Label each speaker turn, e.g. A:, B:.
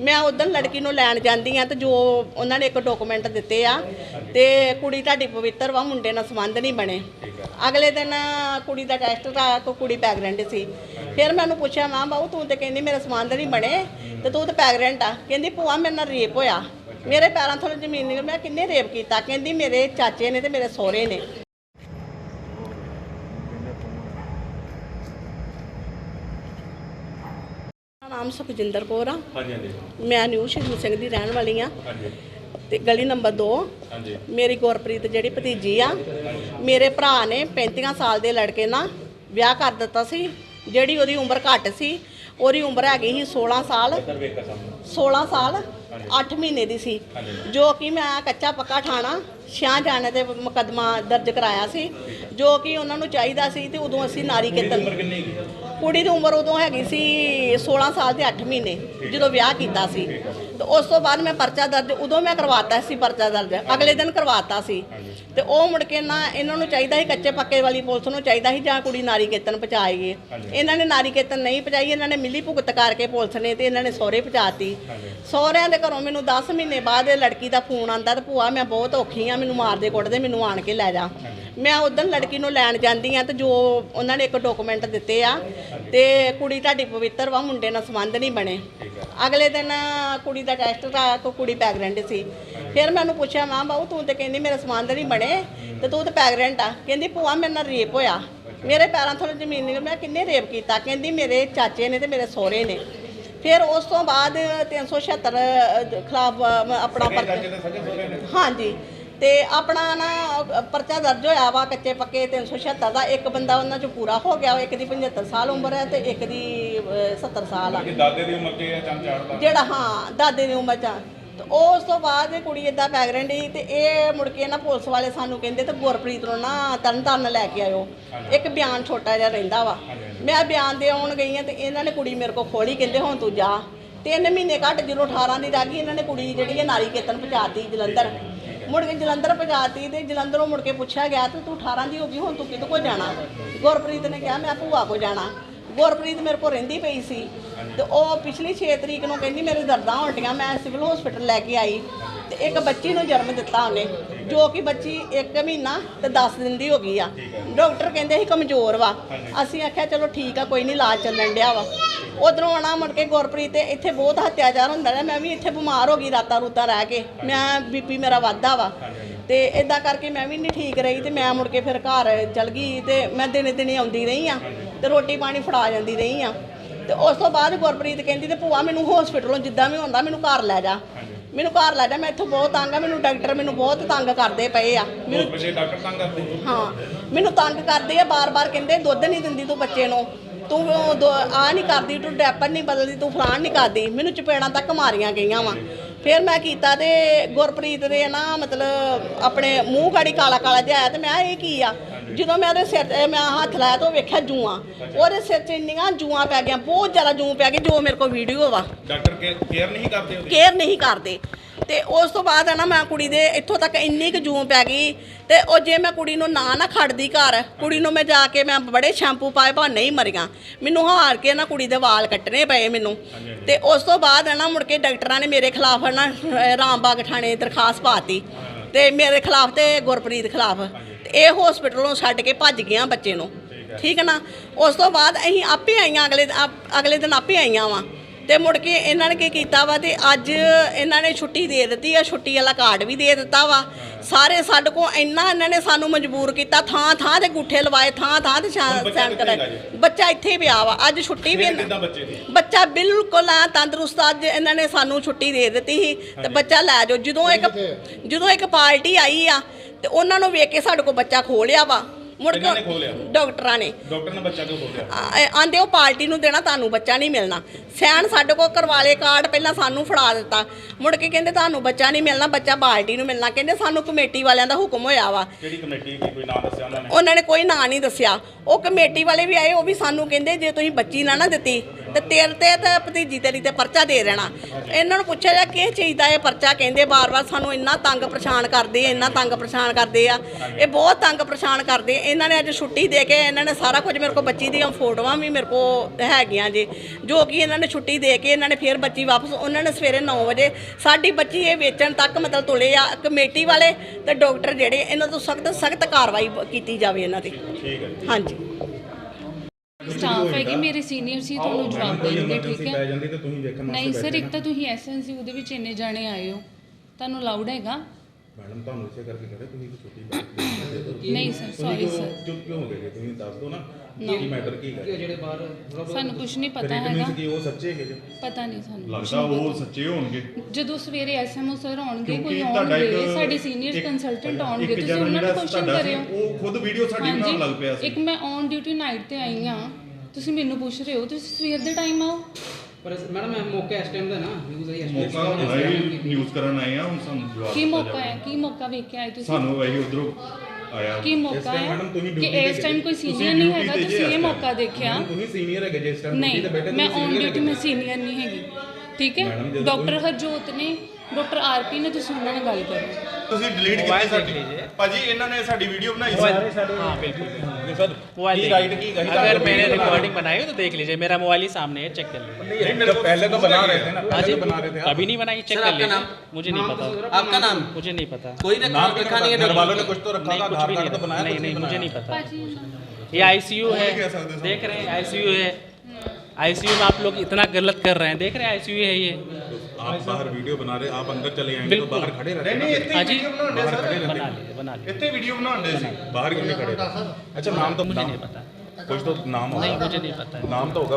A: ਮੈਂ ਉਦੋਂ ਲੜਕੀ ਨੂੰ ਲੈਣ ਜਾਂਦੀ ਆ ਤੇ ਜੋ ਉਹਨਾਂ ਨੇ ਇੱਕ ਡਾਕੂਮੈਂਟ ਦਿੱਤੇ ਆ ਤੇ ਕੁੜੀ ਤੁਹਾਡੀ ਪਵਿੱਤਰ ਵਾ, ਮੁੰਡੇ ਨਾਲ ਸੰਬੰਧ ਨਹੀਂ ਬਣੇ। ਅਗਲੇ ਦਿਨ ਕੁੜੀ ਦਾ ਟੈਸਟ ਕਰਾ ਕੋ ਕੁੜੀ ਪ੍ਰੈਗਨੈਂਟ ਸੀ। ਫਿਰ ਮੈਂ ਉਹਨੂੰ ਪੁੱਛਿਆ, ਮਾਂ ਬਾਬੂ ਤੂੰ ਤੇ ਕਹਿੰਦੀ ਮੇਰੇ ਸੰਬੰਧ ਨਹੀਂ ਬਣੇ ਤੇ ਤੂੰ ਤੇ ਪ੍ਰੈਗਨੈਂਟ ਆ। ਕਹਿੰਦੀ, ਭੂਆ, ਮੇਰੇ ਨਾਲ ਰੇਪ ਹੋਇਆ। ਮੇਰੇ ਪੈਰਾਂ ਥੱਲੇ ਜ਼ਮੀਨ ਨਹੀਂ ਮੈਂ ਕਿੰਨੇ ਰੇਪ ਕੀਤਾ? ਕਹਿੰਦੀ, ਮੇਰੇ ਚਾਚੇ ਨੇ ਤੇ ਮੇਰੇ ਸਹੁਰੇ ਨੇ। ਨਾਮ ਸੁਖਜਿੰਦਰ ਕੌਰ ਆ।
B: ਹਾਂਜੀ ਹਾਂਜੀ।
A: ਮੈਂ ਨਿਊ ਸ਼ਹੀਦ ਸਿੰਘ ਦੀ ਰਹਿਣ ਵਾਲੀ ਆ।
B: ਹਾਂਜੀ।
A: ਤੇ ਗਲੀ ਨੰਬਰ 2
B: ਹਾਂਜੀ।
A: ਮੇਰੀ ਗੁਰਪ੍ਰੀਤ ਜਿਹੜੀ ਭਤੀਜੀ ਆ ਮੇਰੇ ਭਰਾ ਨੇ 35 ਸਾਲ ਦੇ ਲੜਕੇ ਨਾਲ ਵਿਆਹ ਕਰ ਦਿੱਤਾ ਸੀ ਜਿਹੜੀ ਉਹਦੀ ਉਮਰ ਘੱਟ ਸੀ ਉਹਦੀ ਉਮਰ ਹੈਗੀ ਸੀ 16 ਸਾਲ।
B: ਸਰ ਵੇਖਾ ਸਾਹਮਣੇ।
A: 16 ਸਾਲ। 8 ਮਹੀਨੇ ਦੀ ਸੀ। ਜੋ ਕਿ ਮੈਂ ਕੱਚਾ ਪੱਕਾ ਠਾਣਾ ਛਾਂ ਜਾਣੇ ਤੇ ਮੁਕੱਦਮਾ ਦਰਜ ਕਰਾਇਆ ਸੀ। ਜੋ ਕਿ ਉਹਨਾਂ ਨੂੰ ਚਾਹੀਦਾ ਸੀ ਤੇ ਉਦੋਂ ਅਸੀਂ ਨਾਰੀ ਕੇਤਨ ਕੁੜੀ ਦੀ ਉਮਰ ਉਦੋਂ ਹੈਗੀ ਸੀ 16 ਸਾਲ ਤੇ 8 ਮਹੀਨੇ ਜਦੋਂ ਵਿਆਹ ਕੀਤਾ ਸੀ। ਤੇ ਉਸ ਤੋਂ ਬਾਅਦ ਮੈਂ ਪਰਚਾ ਦਰਜ ਉਦੋਂ ਮੈਂ ਕਰਵਾਤਾ ਸੀ ਪਰਚਾ ਦਰਜ। ਅਗਲੇ ਦਿਨ ਕਰਵਾਤਾ ਸੀ। ਤੇ ਉਹ ਮੁੜ ਕੇ ਨਾ ਇਹਨਾਂ ਨੂੰ ਚਾਹੀਦਾ ਸੀ ਕੱਚੇ ਪੱਕੇ ਵਾਲੀ ਪੁਲਿਸ ਨੂੰ ਚਾਹੀਦਾ ਸੀ ਜਾਂ ਕੁੜੀ ਨਾਰੀ ਕੇਤਨ ਪਹੁੰਚਾਏਗੀ ਇਹਨਾਂ ਨੇ ਨਾਰੀ ਕੇਤਨ ਨਹੀਂ ਪਹੁੰਚਾਈ ਇਹਨਾਂ ਨੇ ਮਿਲੀ ਭੁਗਤ ਕਰਕੇ ਪੁਲਿਸ ਨੇ ਤੇ ਇਹਨਾਂ ਨੇ ਸਹੁਰੇ ਪਹੁੰਚਾਤੀ। ਸਹੁਰਿਆਂ ਦੇ ਘਰੋਂ ਮੈਨੂੰ 10 ਮਹੀਨੇ ਬਾਅਦ ਇਹ ਲੜਕੀ ਦਾ ਫੋਨ ਆਂਦਾ ਤੇ ਭੂਆ ਮੈਂ ਬਹੁਤ ਔਖੀ ਆ ਮੈਨੂੰ ਮਾਰਦੇ ਕੁੱਟਦੇ ਮੈਨੂੰ ਆਣ ਕੇ ਲੈ ਜਾ। ਮੈਂ ਉਦੋਂ ਲੜਕੀ ਨੂੰ ਲੈਣ ਜਾਂਦੀ ਆ ਤੇ ਜੋ ਉਹਨਾਂ ਨੇ ਇੱਕ ਡਾਕੂਮੈਂਟ ਦਿੱਤੇ ਆ ਤੇ ਕੁੜੀ ਤੁਹਾਡੀ ਪਵਿੱਤਰ ਵਾ ਮੁੰਡੇ ਨਾਲ ਸੰਬੰਧ ਨਹੀਂ ਬਣੇ। ਅਗਲੇ ਦਿਨ ਕੁੜੀ ਦਾ ਟੈਸਟ ਕਰਾ ਕੋ ਕੁੜੀ ਪ੍ਰੈਗਨੈਂਟ ਸੀ। ਫਿਰ ਮੈਂ ਉਹਨੂੰ ਪੁੱਛਿਆ ਮਾਂ ਬਾਬੂ ਤੂੰ ਤੇ ਕਹਿੰਦੀ ਮੇਰੇ ਸੰਬੰਧ ਨਹੀਂ ਬਣੇ ਤੇ ਤੂੰ ਤੇ ਪ੍ਰੈਗਨੈਂਟ ਆ। ਕਹਿੰਦੀ ਭੂਆ ਮੇਰੇ ਨਾਲ ਰੇਪ ਹੋਇਆ। ਮੇਰੇ ਪੈਰਾਂ ਥੱਲੇ ਜ਼ਮੀਨ ਨਿਕਲ ਮੈਂ ਕਿੰਨੇ ਰੇਪ ਕੀਤਾ? ਕਹਿੰਦੀ ਮੇਰੇ ਚਾਚੇ ਨੇ ਤੇ ਮੇਰੇ ਸਹੁਰੇ ਨੇ। ਫਿਰ ਉਸ ਤੋਂ ਬਾਅਦ 376 ਖਿਲਾਫ ਆਪਣਾ ਪਰਚਾ
B: ਦੇ
A: ਹਾਂਜੀ। ਤੇ ਆਪਣਾ ਨਾ ਪਰਚਾ ਦਰਜ ਹੋਇਆ ਵਾ ਕੱਚੇ ਪੱਕੇ 376 ਦਾ। ਇੱਕ ਬੰਦਾ ਉਹਨਾਂ ਚ ਪੂਰਾ ਹੋ ਗਿਆ ਇੱਕ ਦੀ 75 ਸਾਲ ਉਮਰ ਹੈ ਤੇ ਇੱਕ ਦੀ ਅ, 70 ਸਾਲ ਆ।
B: ਦਾਦੇ ਦੀ ਉਮਰ ਤੇ ਚੰਨ ਚਾੜਦਾ।
A: ਜਿਹੜਾ ਹਾਂ ਦਾਦੇ ਦੀ ਉਮਰ ਚ ਤੇ ਉਸ ਤੋਂ ਬਾਅਦ ਇਹ ਕੁੜੀ ਇਦਾਂ ਪ੍ਰੈਗਨੈਂਟ ਸੀ ਤੇ ਇਹ ਮੁੜ ਕੇ ਨਾ ਪੁਲਿਸ ਵਾਲੇ ਸਾਨੂੰ ਕਹਿੰਦੇ ਤੇ ਗੁਰਪ੍ਰੀਤ ਨੂੰ ਨਾ ਤਰਨ ਤਾਰਨ ਲੈ ਕੇ ਆਇਓ। ਇੱਕ ਬਿਆਨ ਛੋਟਾ ਜਿਹਾ ਰਹਿੰਦਾ ਵਾ। ਮੈਂ ਬਿਆਨ ਦੇ ਆਉਣ ਗਈ ਆ ਤੇ ਇਹਨਾਂ ਨੇ ਕੁੜੀ ਮੇਰੇ ਕੋਲ ਖੋਲੀ ਕਹਿੰਦੇ ਹੁਣ ਤੂੰ ਜਾ। ਤਿੰਨ ਮਹੀਨੇ ਘੱਟ ਜਦੋਂ 18 ਦੀ ਰਹਿ ਗਈ ਇਹਨਾਂ ਨੇ ਕੁੜੀ ਜਿਹੜੀ ਹੈ ਨਾਰੀ ਕੇਤਨ ਪਹੁੰਚਾਤੀ ਜਲੰਧਰ। ਮੁੜ ਕੇ ਜਲੰਧਰ ਪਹੁੰਚਾਤੀ ਤੇ ਜਲੰਧਰੋਂ ਮੁੜ ਕੇ ਪੁੱਛਿਆ ਗਿਆ ਤੇ ਤੂੰ 18 ਦੀ ਹੋ ਗਈ ਹੁਣ ਤੂੰ ਕਿਹਦੇ ਕੋਲ ਜਾਣਾ? ਗੁਰਪ੍ਰੀਤ ਨੇ ਕਿਹਾ ਮੈਂ ਭੂਆ ਕੋਲ ਜਾਣਾ। ਗੁਰਪ੍ਰੀਤ ਮੇਰੇ ਕੋਲ ਰਹਿੰਦੀ ਪਈ ਸੀ ਤੇ ਉਹ ਪਿਛਲੀ 6 ਤਰੀਕ ਨੂੰ ਕਹਿੰਦੀ ਮੇਰੇ ਦਰਦਾਂ ਹੋਣਟੀਆਂ ਮੈਂ ਸਿਵਲ ਹਸਪੀਟਲ ਲੈ ਕੇ ਆਈ ਤੇ ਇੱਕ ਬੱਚੀ ਨੂੰ ਜਨਮ ਦਿੱਤਾ ਉਹਨੇ, ਜੋ ਕਿ ਬੱਚੀ 1 ਮਹੀਨਾ ਤੇ 10 ਦਿਨ ਦੀ ਹੋ ਗਈ ਆ। ਡਾਕਟਰ ਕਹਿੰਦੇ ਸੀ ਕਮਜ਼ੋਰ ਵਾ। ਅਸੀਂ ਆਖਿਆ, ਚਲੋ ਠੀਕ ਆ, ਕੋਈ ਨਹੀਂ ਇਲਾਜ ਚੱਲਣ ਡਿਆ ਵਾ। ਉਧਰੋਂ ਆਣਾ ਮੁੜ ਕੇ ਗੁਰਪ੍ਰੀਤ ਤੇ ਇੱਥੇ ਬਹੁਤ ਹੱਤਿਆਚਾਰ ਹੁੰਦਾ ਰਿਹਾ, ਮੈਂ ਵੀ ਇੱਥੇ ਬਿਮਾਰ ਹੋ ਗਈ ਰਾਤਾਂ ਰੂਤਾਂ ਰਹਿ ਕੇ, ਮੈਂ ਬੀਪੀ ਮੇਰਾ ਵੱਧਦਾ ਵਾ। ਤੇ ਇਦਾਂ ਕਰਕੇ ਮੈਂ ਵੀ ਨਹੀਂ ਠੀਕ ਰਹੀ ਤੇ ਮੈਂ ਮੁੜ ਕੇ ਫਿਰ ਘਰ ਚਲ ਗਈ ਤੇ ਮੈਂ ਦਿਨੇ ਦਿਨੇ ਆਉਂਦੀ ਰਹੀ ਆ ਤੇ ਰੋਟੀ ਪਾਣੀ ਫੜਾ ਜਾਂਦੀ ਰਹੀ ਆ। ਤੇ ਉਸ ਤੋਂ ਬਾਅਦ ਗੁਰਪ੍ਰੀਤ ਕਹਿੰਦੀ ਤੇ ਭੂਆ ਮੈਨੂੰ ਹਸਪੀਟਲੋਂ ਜਿੱਦਾਂ ਵੀ ਹੁੰਦਾ ਮੈਨੂੰ ਘਰ ਲੈ ਜਾ। ਮੈਨੂੰ ਘਰ ਲੈ ਜਾ ਮੈਂ ਇੱਥੋਂ ਬਹੁਤ ਤੰਗ ਆ ਮੈਨੂੰ ਡਾਕਟਰ ਮੈਨੂੰ ਬਹੁਤ ਤੰਗ ਕਰਦੇ ਪਏ ਆ। ਮੈਨੂੰ
B: ਵੇਲੇ ਡਾਕਟਰ ਤੰਗ ਕਰਦੇ?
A: ਹਾਂ ਮੈਨੂੰ ਤੰਗ ਕਰਦੇ ਆ ਬਾਰ-ਬਾਰ ਕਹਿੰਦੇ ਦੁੱਧ ਨਹੀਂ ਦਿੰਦੀ ਤੂੰ ਬੱਚੇ ਨੂੰ। ਤੂੰ ਆ ਨਹੀਂ ਕਰਦੀ ਤੂੰ ਡੈਪਰ ਨਹੀਂ ਬਦਲਦੀ ਤੂੰ ਫਲਾਣ ਨਹੀਂ ਕਰਦੀ। ਮੈਨੂੰ ਚਪੇੜਾਂ ਤੱਕ ਮਾਰੀਆਂ ਗਈਆਂ ਵਾ। ਫਿਰ ਮੈਂ ਕੀਤਾ ਤੇ ਗੁਰਪ੍ਰੀਤ ਦੇ ਨਾ ਮਤਲਬ ਆਪਣੇ ਮੂੰਹ ਗਾੜੀ ਕਾਲਾ ਕਾਲਾ ਜਿਹਾ ਆਇਆ ਤੇ ਮੈਂ ਇਹ ਕੀ ਆ? ਜਦੋਂ ਮੈਂ ਉਹਦੇ ਸਿਰ ਤੇ ਮੈਂ ਹੱਥ ਲਾਇਆ ਤਾਂ ਵੇਖਿਆ ਜੂਆਂ। ਉਹਦੇ ਸਿਰ 'ਚ ਇੰਨੀਆਂ ਜੂਆਂ ਪੈ ਗਈਆਂ ਬਹੁਤ ਜ਼ਿਆਦਾ ਜੂੰ ਪੈ ਗਈ ਜੋ ਮੇਰੇ ਕੋਲ ਵੀਡੀਓ ਵਾ
B: ਡਾਕਟਰ ਕੇਅਰ ਨਹੀਂ ਕਰਦੇ
A: ਕੇਅਰ ਨਹੀਂ ਕਰਦੇ। ਤੇ ਉਸ ਤੋਂ ਬਾਅਦ ਆ ਨਾ ਮੈਂ ਕੁੜੀ ਦੇ ਇੱਥੋਂ ਤੱਕ ਇੰਨੀ ਕੁ ਜੂਮ ਪੈ ਗਈ ਤੇ ਉਹ ਜੇ ਮੈਂ ਕੁੜੀ ਨੂੰ ਨਾ ਨਾ ਖੜਦੀ ਘਰ ਕੁੜੀ ਨੂੰ ਮੈਂ ਜਾ ਕੇ ਮੈਂ ਬੜੇ ਸ਼ੈਂਪੂ ਪਾਏ ਪਰ ਨਹੀਂ ਮਰੀਆਂ। ਮੈਨੂੰ ਹਾਰ ਕੇ ਨਾ ਕੁੜੀ ਦੇ ਵਾਲ ਕੱਟਣੇ ਪਏ ਮੈਨੂੰ। ਤੇ ਉਸ ਤੋਂ ਬਾਅਦ ਆ ਨਾ ਮੁੜ ਕੇ ਡਾਕਟਰਾਂ ਨੇ ਮੇਰੇ ਖਿਲਾਫ ਨਾ ਅਹ ਰਾਮਬਾਗ ਥਾਣੇ ਦਰਖਾਸਤ ਪਾਤੀ। ਤੇ ਮੇਰੇ ਖਿਲਾਫ ਤੇ ਗੁਰਪ੍ਰੀਤ ਖਿਲਾਫ। ਇਹ ਹਸਪੀਟਲੋਂ ਛੱਡ ਕੇ ਭੱਜ ਗਿਆ ਬੱਚੇ ਨੂੰ। ਠੀਕ ਹੈ। ਨਾ? ਉਸ ਤੋਂ ਬਾਅਦ ਅਸੀਂ ਆਪੇ ਆਈਆਂ ਅਗਲੇ ਅਗਲੇ ਦਿਨ ਆਪੇ ਆਈਆਂ ਵਾਂ। ਤੇ ਮੁੜ ਕੇ ਇਹਨਾਂ ਨੇ ਕੀ ਕੀਤਾ ਵਾ ਤੇ ਅੱਜ ਇਹਨਾਂ ਨੇ ਛੁੱਟੀ ਦੇ ਦਿੱਤੀ ਆ ਛੁੱਟੀ ਵਾਲਾ ਕਾਰਡ ਵੀ ਦੇ ਦਿੱਤਾ ਵਾ। ਸਾਰੇ ਸਾਡੇ ਕੋ ਇੰਨਾ ਇਹਨਾਂ ਨੇ ਸਾਨੂੰ ਮਜਬੂਰ ਕੀਤਾ ਥਾਂ ਥਾਂ ਤੇ ਗੁੱਠੇ ਲਵਾਏ ਥਾਂ ਥਾਂ ਤੇ ਸੈਨ ਕਰਾਏ। ਬੱਚਾ ਇੱਥੇ ਹੀ ਪਿਆ ਵਾ ਅੱਜ ਛੁੱਟੀ ਵੀ
B: ਬੱਚੇ
A: ਬਿਲਕੁਲ ਆ ਤੰਦਰੁਸਤ ਅੱਜ ਇਹਨਾਂ ਨੇ ਸਾਨੂੰ ਛੁੱਟੀ ਦੇ ਦਿੱਤੀ ਸੀ। ਤੇ ਬੱਚਾ ਲੈ ਜਾਓ ਜਦੋਂ ਇੱਕ ਜਦੋਂ ਇੱਕ ਪਾਰਟੀ ਆਈ ਆ ਤੇ ਉਹਨਾਂ ਨੂੰ ਵੇਖ ਕੇ ਸਾਡੇ ਕੋਲ ਬੱਚਾ ਖੋਹ ਲਿਆ ਵਾ। ਮੁੜ
B: ਕਿਹਨਾਂ ਨੇ ਖੋਹ
A: ਕੇ? ਡਾਕਟਰਾਂ ਨੇ।
B: ਡਾਕਟਰ ਨੇ ਬੱਚਾ ਕਿਉਂ ਬੋਲਿਆ
A: ਆਂਦੇ ਉਹ ਪਾਰਟੀ ਨੂੰ ਦੇਣਾ ਤੁਹਾਨੂੰ ਬੱਚਾ ਨਹੀਂ ਮਿਲਣਾ। ਸੈਨ ਸਾਡੇ ਕੋਲ ਕਰਵਾ ਲਏ ਕਾਰਡ ਪਹਿਲਾਂ ਸਾਨੂੰ ਫੜਾ ਦਿੱਤਾ। ਮੁੜ ਕੇ ਕਹਿੰਦੇ ਤੁਹਾਨੂੰ ਬੱਚਾ ਨਹੀਂ ਮਿਲਣਾ ਬੱਚਾ ਪਾਰਟੀ ਨੂੰ ਮਿਲਣਾ। ਕਹਿੰਦੇ ਸਾਨੂੰ ਕਮੇਟੀ ਵਾਲਿਆਂ ਦਾ ਹੁਕਮ ਹੋਇਆ ਵਾ।
B: ਕਿਹੜੀ ਕਮੇਟੀ ਕੀ ਕੋਈ ਨਾਮ ਦੱਸਿਆ ਉਹਨਾਂ ਨੇ?
A: ਉਹਨਾਂ ਨੇ ਕੋਈ ਨਾਂ ਨਹੀਂ ਦੱਸਿਆ। ਉਹ ਕਮੇਟੀ ਵਾਲੇ ਵੀ ਆਏ ਉਹ ਵੀ ਸਾਨੂੰ ਕਹਿੰਦੇ ਜੇ ਤੁਸੀਂ ਬੱਚੀ ਨਾ ਨਾ ਦਿੱਤੀ ਤੇ ਤੇਰੇ ਤੇ ਤੇ ਭਤੀਜੀ ਤੇਰੀ ਤੇ ਪਰਚਾ ਦੇ ਦੇਣਾ। ਇਹਨਾਂ ਨੂੰ ਪੁੱਛਿਆ ਜਾ ਕਿਸ ਚੀਜ਼ ਦਾ ਇਹ ਪਰਚਾ? ਕਹਿੰਦੇ ਬਾਰ-ਬਾਰ ਸਾਨੂੰ ਇੰਨਾ ਤੰਗ ਪਰੇਸ਼ਾਨ ਕਰਦੇ ਆ ਇੰਨਾ ਤੰਗ ਪਰੇਸ਼ਾਨ ਕਰਦੇ ਆ। ਇਹ ਬਹੁਤ ਤੰਗ ਪਰੇਸ਼ਾਨ ਕਰਦੇ। ਇਹਨਾਂ ਨੇ ਅੱਜ ਛੁੱਟੀ ਦੇ ਕੇ ਇਹਨਾਂ ਨੇ ਸਾਰਾ ਕੁਝ ਮੇਰੇ ਕੋਲ ਬੱਚੀ ਦੀਆਂ ਫੋਟੋਆਂ ਵੀ ਮੇਰੇ ਕੋਲ ਹੈਗੀਆਂ ਜੀ। ਜੋ ਕਿ ਇਹਨਾਂ ਨੇ ਛੁੱਟੀ ਦੇ ਕੇ ਇਹਨਾਂ ਨੇ ਫਿਰ ਬੱਚੀ ਵਾਪਸ ਉਹਨਾਂ ਨੇ ਸਵੇਰੇ 9 ਵਜੇ ਸਾਡੀ ਬੱਚੀ ਇਹ ਵੇਚਣ ਤੱਕ ਮਤਲਬ ਤੁਲੇ ਆ। ਕਮੇਟੀ ਵਾਲੇ ਤੇ ਡਾਕਟਰ ਜਿਹੜੇ ਇਹਨਾਂ ਤੋਂ ਸਖਤ ਸਖਤ ਕਾਰਵਾਈ ਕੀਤੀ ਜਾਵੇ ਇਹਨਾਂ ਦੀ।
B: ਠੀਕ ਹੈ।
A: ਹਾਂਜੀ।
C: ਸਟਾਫ ਹੈਗੇ ਮੇਰੇ ਸੀਨੀਅਰ ਸੀ ਤੁਹਾਨੂੰ ਜਵਾਬ ਦੇਣਗੇ ਠੀਕ ਹੈ?
B: ਜਾਂਦੀ ਤੇ ਤੁਸੀਂ ਵੇਖਣ
C: ਨਹੀਂ ਸਰ ਇੱਕ ਤਾਂ ਤੁਸੀਂ ਐਸਐਨਸੀ ਉਹਦੇ ਵਿੱਚ ਇੰਨੇ ਜਾਣੇ ਆਏ ਹੋ ਤੁਹਾਨੂੰ ਲਾਊਡ ਹੈਗਾ।
B: ਮੈਡਮ ਤੁਹਾਨੂੰ ਇਸੇ ਕਰਕੇ ਕਹਿੰਦੇ ਤੁਸੀਂ ਛੁੱਟੀ ਦੇ ਦਿਓ
C: ਨਹੀਂ ਸਰ ਸੌਰੀ ਸਰ।
B: ਚੁੱਪ ਕਿਉਂ ਹੋ ਗਏ ਜੀ? ਤੁਸੀਂ ਦੱਸ ਦਿਓ ਨਾ ਕੀ ਮੈਟਰ ਕੀ ਹੈ?
C: ਸਾਨੂੰ ਕੁਝ ਨਹੀਂ ਪਤਾ ਹੈਗਾ।
B: ਕਿ ਉਹ ਸੱਚੇ ਹੈਗੇ ਜੀ?
C: ਪਤਾ ਨਹੀਂ ਸਾਨੂੰ
D: ਲੱਗਦਾ ਉਹ ਸੱਚੇ ਹੋਣਗੇ।
C: ਜਦੋਂ ਸਵੇਰੇ ਐਸਐਮਓ ਸਰ ਆਉਣਗੇ ਕੋਈ ਆਉਣਗੇ
D: ਇੱਕ
C: ਸਾਡੇ ਸੀਨੀਅਰ
D: ਇੱਕ-
C: ਕੰਸਲਟੈਂਟ ਆਉਣਗੇ
D: ਇੱਕ
C: ਤੁਸੀਂ
D: ਜਣਾ
C: ਉਹਨਾਂ ਨੂੰ
D: ਜਿਹੜਾ
C: ਕੁਐਸਚਨ
D: ਤੁਹਾਡਾ ਸੀ,
C: ਕਰਿਓ।
D: ਉਹ ਖੁਦ ਵੀਡੀਓ ਸਾਡੀ ਬਣਾਉਣ ਲੱਗ ਪਿਆ ਸੀ।
C: ਇੱਕ ਮੈਂ ਔਨ ਡਿਊਟੀ ਨਾਈਟ ਤੇ ਆਈ ਆ ਤੁਸੀਂ ਮੈਨੂੰ ਪੁੱਛ ਰਹੇ ਹੋ ਤੁਸੀਂ ਸਵੇਰ ਦੇ ਟਾਈਮ ਆਓ।
E: ਪਰ ਮੈਡਮ ਮੈਂ ਮੌਕਾ ਇਸ ਟਾਈਮ ਦਾ ਨਾ ਨਿਊਜ਼ ਆਈ ਇਸ time
D: ਮੌਕਾ
E: ਦਾ।
D: ਹੈ ਨਿਊਜ਼ ਕਰਨ ਆਏ ਆ ਹੁਣ ਸਾਨੂੰ ਜਵਾਬ
C: ਕੀ
D: ਦਿੱਤਾ
C: ਮੌਕਾ
D: ਜਾਵੇ।
C: ਹੈ ਕੀ ਮੌਕਾ ਵੇਖ ਕੇ ਆਏ ਤੁਸੀਂ
D: ਸਾਨੂੰ ਇਹੀ ਉਧਰੋਂ ਆਇਆ
C: ਕੀ ਮੌਕਾ
B: time
C: ਹੈ
B: madam ਤੁਸੀਂ
C: ਕਿ
B: duty ਤੇ
C: ਇਸ ਟਾਈਮ ਕੋਈ
D: ਤੁਸੀਂ
C: ਸੀਨੀਅਰ ਨਹੀਂ
D: duty
C: ਹੈਗਾ
D: ਤੇ ਜੇ
C: ਤੁਸੀਂ
D: ਇਸ
C: ਇਹ
D: time।
C: ਮੌਕਾ ਦੇਖਿਆ
B: ਮੈਡਮ, ਤੁਸੀਂ ਸੀਨੀਅਰ ਹੈਗੇ ਜਿਸ ਟਾਈਮ
C: ਨਹੀਂ
B: ਤੇ ਬੈਠੇ
C: ਮੈਂ
B: ਤੁਸੀਂ
C: ਔਨ
B: senior
C: ਡਿਊਟੀ
B: ਹੈਗੇ।
C: ਮੈਂ ਸੀਨੀਅਰ ਨਹੀਂ ਹੈਗੀ ਠੀਕ
B: Madam,
C: ਹੈ
B: ਜਦੋਂ
C: ਡਾਕਟਰ ਹਰਜੋਤ ਨੇ ਡਾਕਟਰ ਆਰਪੀ ਨੇ ਤੁਸੀਂ ਉਹਨਾਂ ਨਾਲ ਗੱਲ ਕਰੋ
D: ਤੁਸੀਂ ਡਿਲੀਟ ਕੀਤੀ ਸਾਡੀ ਭਾਜੀ ਇਹਨਾਂ ਨੇ ਸਾਡੀ ਵੀਡੀਓ ਬਣਾਈ ਸੀ
F: हाँ बिल्कुल सर मोबाइल
B: की
F: देखिए।
B: राइट की कहीं
F: अगर
B: तो
F: मैंने
B: वीडियो
F: रिकॉर्डिंग बनाई हो तो देख लीजिए मेरा मोबाइल ही सामने है चेक कर लीजिए
B: नहीं मेरे को पहले तो बना रहे थे ना
F: हाँ
B: पहले
F: जी
B: तो बना रहे थे
F: कभी नहीं बनाई चेक
E: सर,
F: कर
E: आपका
F: लीजिए
E: नाम?
F: मुझे नहीं पता
E: आपका नाम
F: मुझे नहीं पता
E: कोई
B: नाम
E: नाम
B: भी
E: रखा नहीं है
B: घर वालों ने कुछ तो रखा
F: नहीं
B: था
F: कुछ
B: आधार
F: भी
B: कार्ड तो बनाया
F: नहीं
B: कुछ
F: नहीं मुझे नहीं पता
C: ਭਾਜੀ
F: ये आईसीयू है
D: कह सकते हैं
F: देख रहे हैं आईसीयू है आईसीयू में आप लोग इतना गलत कर रहे हैं। देख रहे हैं आईसीयू है ये।
B: आप बाहर वीडियो बना रहे आप अंदर चले जाएँगे तो बाहर खड़े रहते हैं।
F: हाँ नहीं
D: हाँ नहीं इतने
F: बना लिए बना ले
D: इतने वीडियो बना रहे हैं
B: बाहर क्यों नहीं खड़े अच्छा नाम तो
F: मुझे नहीं पता।
B: कुछ तो नाम
F: नहीं मुझे नहीं पता।
B: नाम तो होगा।